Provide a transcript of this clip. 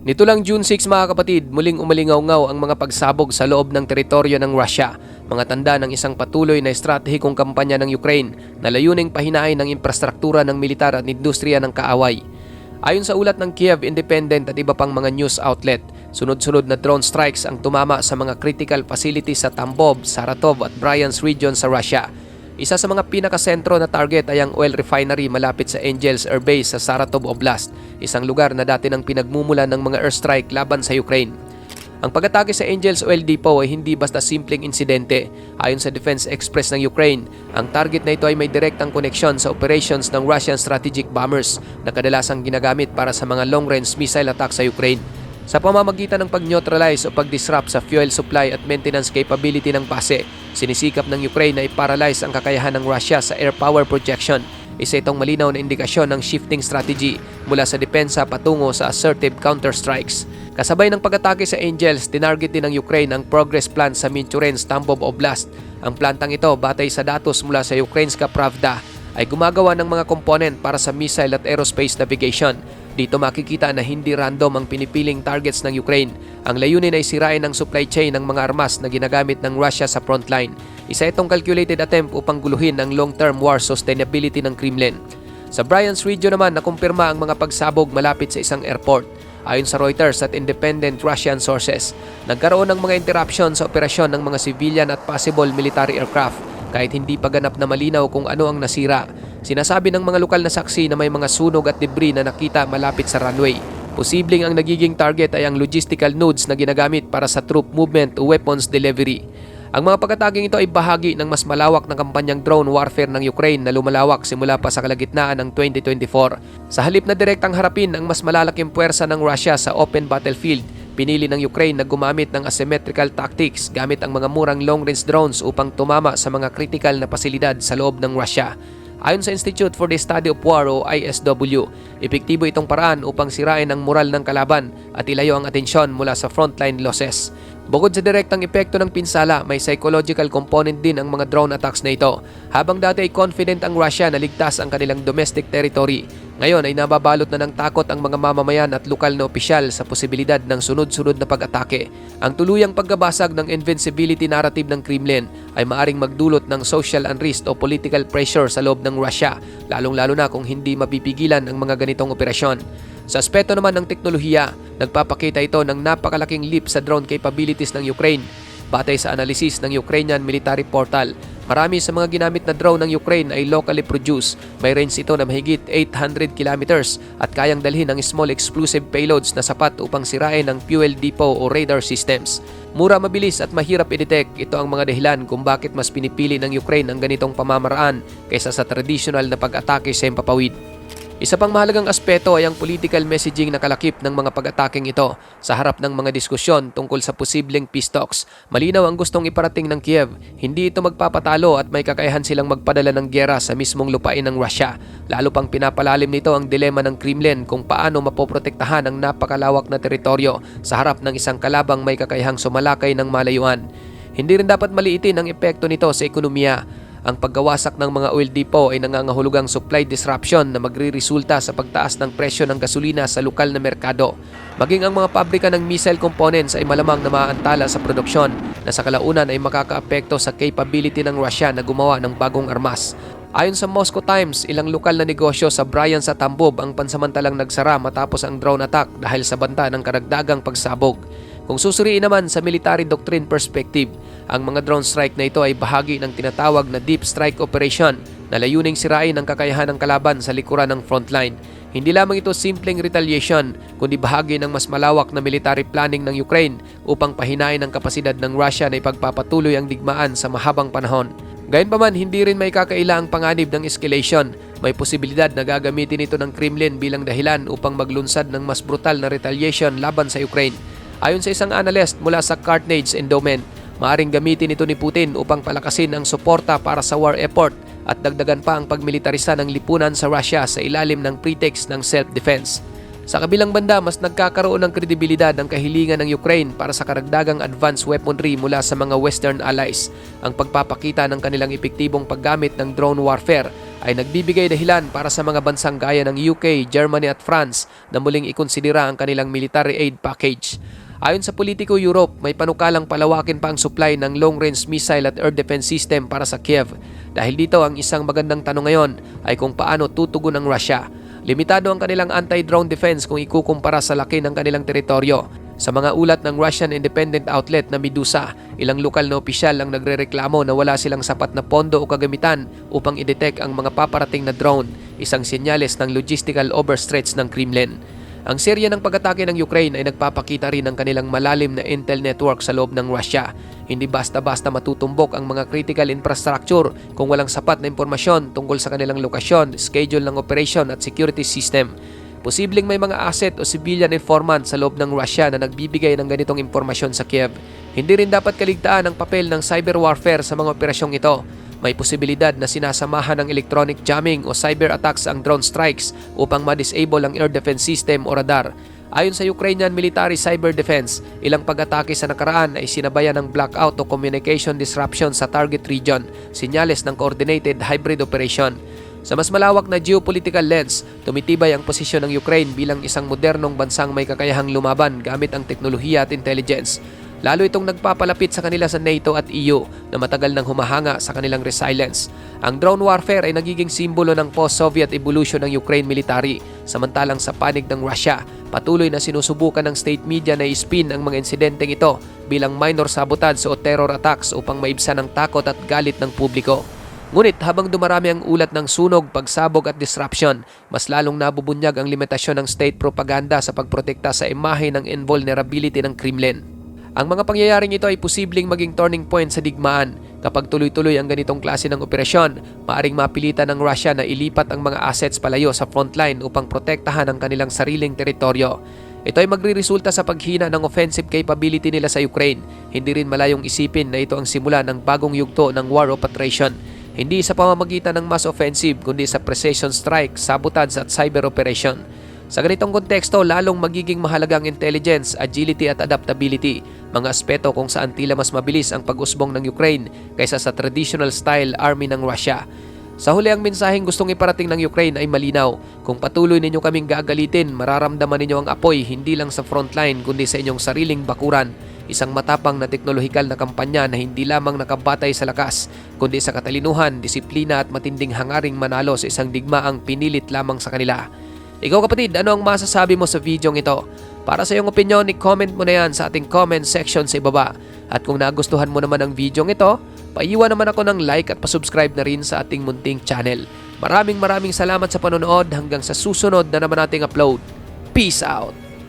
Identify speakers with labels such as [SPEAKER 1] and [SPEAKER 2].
[SPEAKER 1] Nito lang June 6 mga kapatid, muling umalingaw-ngaw ang mga pagsabog sa loob ng teritoryo ng Russia, mga tanda ng isang patuloy na estratehikong kampanya ng Ukraine na layuning pahinain ng infrastruktura ng militar at industriya ng kaaway. Ayon sa ulat ng Kiev Independent at iba pang mga news outlet, sunod-sunod na drone strikes ang tumama sa mga critical facilities sa Tambov, Saratov at Bryansk region sa Russia. Isa sa mga pinakasentro na target ay ang oil refinery malapit sa Angels Air Base sa Saratov Oblast, isang lugar na dati nang pinagmumulan ng mga airstrike laban sa Ukraine. Ang pag-atake sa Angels Oil Depot ay hindi basta simpleng insidente. Ayon sa Defense Express ng Ukraine, ang target na ito ay may direktang koneksyon sa operations ng Russian strategic bombers na kadalasang ginagamit para sa mga long-range missile attack sa Ukraine. Sa pamamagitan ng pag-neutralize o pag-disrupt sa fuel supply at maintenance capability ng base, sinisikap ng Ukraine na i-paralyze ang kakayahan ng Russia sa air power projection. Isa itong malinaw na indikasyon ng shifting strategy mula sa depensa patungo sa assertive counterstrikes. Kasabay ng pag-atake sa Angels, tinarget din ng Ukraine ang progress plan sa Minchurensk, Tambov Oblast. Ang plantang ito, batay sa datos mula sa Ukrainska Pravda, ay gumagawa ng mga component para sa missile at aerospace navigation. Dito makikita na hindi random ang pinipiling targets ng Ukraine. Ang layunin ay sirain ang supply chain ng mga armas na ginagamit ng Russia sa frontline. Isa itong calculated attempt upang guluhin ang long-term war sustainability ng Kremlin. Sa Bryansk region naman nakumpirma ang mga pagsabog malapit sa isang airport. Ayon sa Reuters at independent Russian sources, nagkaroon ng mga interruption sa operasyon ng mga civilian at possible military aircraft kahit hindi pa ganap na malinaw kung ano ang nasira. Sinasabi ng mga lokal na saksi na may mga sunog at debris na nakita malapit sa runway. Posibleng ang nagiging target ay ang logistical nodes na ginagamit para sa troop movement o weapons delivery. Ang mga pagkataging ito ay bahagi ng mas malawak na kampanyang drone warfare ng Ukraine na lumalawak simula pa sa kalagitnaan ng 2024. Sa halip na direktang harapin ang mas malalaking puwersa ng Russia sa open battlefield, pinili ng Ukraine na gumamit ng asymmetrical tactics gamit ang mga murang long-range drones upang tumama sa mga critical na pasilidad sa loob ng Russia. Ayon sa Institute for the Study of War o ISW, epektibo itong paraan upang sirain ang moral ng kalaban at ilayo ang atensyon mula sa frontline losses. Bukod sa direktang epekto ng pinsala, may psychological component din ang mga drone attacks na ito. Habang dati ay confident ang Russia na ligtas ang kanilang domestic territory, ngayon ay nababalot na ng takot ang mga mamamayan at lokal na opisyal sa posibilidad ng sunod-sunod na pag-atake. Ang tuluyang pagkabasag ng invincibility narrative ng Kremlin ay maaring magdulot ng social unrest o political pressure sa loob ng Russia, lalong-lalo na kung hindi mapipigilan ang mga ganitong operasyon. Sa aspeto naman ng teknolohiya, nagpapakita ito ng napakalaking leap sa drone capabilities ng Ukraine. Batay sa analysis ng Ukrainian Military Portal, marami sa mga ginamit na drone ng Ukraine ay locally produced. May range ito na mahigit 800 kilometers at kayang dalhin ang small explosive payloads na sapat upang sirain ang fuel depot o radar systems. Mura, mabilis at mahirap i-detect. Ito ang mga dahilan kung bakit mas pinipili ng Ukraine ang ganitong pamamaraan kaysa sa traditional na pag-atake sa empapawid. Isa pang mahalagang aspeto ay ang political messaging na kalakip ng mga pag-ataking ito sa harap ng mga diskusyon tungkol sa posibleng peace talks. Malinaw ang gustong iparating ng Kiev. Hindi ito magpapatalo at may kakayahan silang magpadala ng gyera sa mismong lupain ng Russia. Lalo pang pinapalalim nito ang dilema ng Kremlin kung paano mapoprotektahan ang napakalawak na teritoryo sa harap ng isang kalabang may kakayahang sumalakay ng malayuan. Hindi rin dapat maliitin ang epekto nito sa ekonomiya. Ang paggawasak ng mga oil depot ay nangangahulugang supply disruption na magriresulta sa pagtaas ng presyo ng gasolina sa lokal na merkado. Maging ang mga pabrika ng missile components ay malamang na maaantala sa produksyon na sa kalaunan ay makakaapekto sa capability ng Russia na gumawa ng bagong armas. Ayon sa Moscow Times, ilang lokal na negosyo sa Bryan sa Tambov ang pansamantalang nagsara matapos ang drone attack dahil sa banta ng karagdagang pagsabog. Kung susuriin naman sa military doctrine perspective, ang mga drone strike na ito ay bahagi ng tinatawag na deep strike operation na layuning sirain ang kakayahan ng kalaban sa likuran ng frontline. Hindi lamang ito simpleng retaliation, kundi bahagi ng mas malawak na military planning ng Ukraine upang pahinain ang kapasidad ng Russia na ipagpapatuloy ang digmaan sa mahabang panahon. Gayunpaman, hindi rin may kakaila ang panganib ng escalation. May posibilidad na gagamitin ito ng Kremlin bilang dahilan upang maglunsad ng mas brutal na retaliation laban sa Ukraine. Ayon sa isang analyst mula sa Carnage Endowment, maaring gamitin ito ni Putin upang palakasin ang suporta para sa war effort at dagdagan pa ang pagmilitarisa ng lipunan sa Russia sa ilalim ng pretext ng self-defense. Sa kabilang banda, mas nagkakaroon ng kredibilidad ang kahilingan ng Ukraine para sa karagdagang advanced weaponry mula sa mga Western allies. Ang pagpapakita ng kanilang epektibong paggamit ng drone warfare ay nagbibigay dahilan para sa mga bansang gaya ng UK, Germany at France na muling ikonsidera ang kanilang military aid package. Ayon sa Politico Europe, may panukalang palawakin pa ang supply ng long-range missile at air defense system para sa Kiev. Dahil dito, ang isang magandang tanong ngayon ay kung paano tutugon ang Russia. Limitado ang kanilang anti-drone defense kung ikukumpara sa laki ng kanilang teritoryo. Sa mga ulat ng Russian independent outlet na Medusa, ilang lokal na opisyal ang nagrereklamo na wala silang sapat na pondo o kagamitan upang i-detect ang mga paparating na drone, isang senyales ng logistical overstretch ng Kremlin. Ang serya ng pag-atake ng Ukraine ay nagpapakita rin ng kanilang malalim na intel network sa loob ng Russia. Hindi basta-basta matutumbok ang mga critical infrastructure kung walang sapat na impormasyon tungkol sa kanilang lokasyon, schedule ng operation at security system. Posibleng may mga asset o civilian informant sa loob ng Russia na nagbibigay ng ganitong impormasyon sa Kiev. Hindi rin dapat kaligtaan ang papel ng cyber warfare sa mga operasyong ito. May posibilidad na sinasamahan ng electronic jamming o cyber attacks ang drone strikes upang ma-disable ang air defense system o radar. Ayon sa Ukrainian Military Cyber Defense, ilang pag-atake sa nakaraan ay sinabayan ng blackout o communication disruption sa target region, sinyales ng coordinated hybrid operation. Sa mas malawak na geopolitical lens, tumitibay ang posisyon ng Ukraine bilang isang modernong bansang may kakayahang lumaban gamit ang teknolohiya at intelligence. Lalo itong nagpapalapit sa kanila sa NATO at EU na matagal nang humahanga sa kanilang resilience. Ang drone warfare ay nagiging simbolo ng post-Soviet evolution ng Ukraine military, samantalang sa panig ng Russia, patuloy na sinusubukan ng state media na ispin ang mga insidenteng ito bilang minor sabotage o terror attacks upang maibsan ang takot at galit ng publiko. Ngunit habang dumarami ang ulat ng sunog, pagsabog at disruption, mas lalong nabubunyag ang limitasyon ng state propaganda sa pagprotekta sa imahe ng invulnerability ng Kremlin. Ang mga pangyayaring ito ay posibleng maging turning point sa digmaan. Kapag tuloy-tuloy ang ganitong klase ng operasyon, maaring mapilitan ng Russia na ilipat ang mga assets palayo sa frontline upang protektahan ang kanilang sariling teritoryo. Ito ay magriresulta sa paghina ng offensive capability nila sa Ukraine. Hindi rin malayong isipin na ito ang simula ng bagong yugto ng war of attrition. Hindi sa pamamagitan ng mass offensive kundi sa precision strike, sabotage at cyber operation. Sa ganitong konteksto, lalong magiging mahalaga ang intelligence, agility at adaptability, mga aspeto kung saan tila mas mabilis ang pag-usbong ng Ukraine kaysa sa traditional style army ng Russia. Sa huli ang mensaheng gustong iparating ng Ukraine ay malinaw. Kung patuloy ninyo kaming gagalitin, mararamdaman ninyo ang apoy hindi lang sa frontline kundi sa inyong sariling bakuran. Isang matapang na teknolohikal na kampanya na hindi lamang nakabatay sa lakas, kundi sa katalinuhan, disiplina at matinding hangaring manalo sa isang digmaang pinilit lamang sa kanila. Ikaw kapatid, ano ang masasabi mo sa video ito? Para sa iyong opinion, i-comment mo na yan sa ating comment section sa ibaba. At kung nagustuhan mo naman ang video ito, paiwan naman ako ng like at pasubscribe na rin sa ating munting channel. Maraming maraming salamat sa panonood hanggang sa susunod na naman nating upload. Peace out!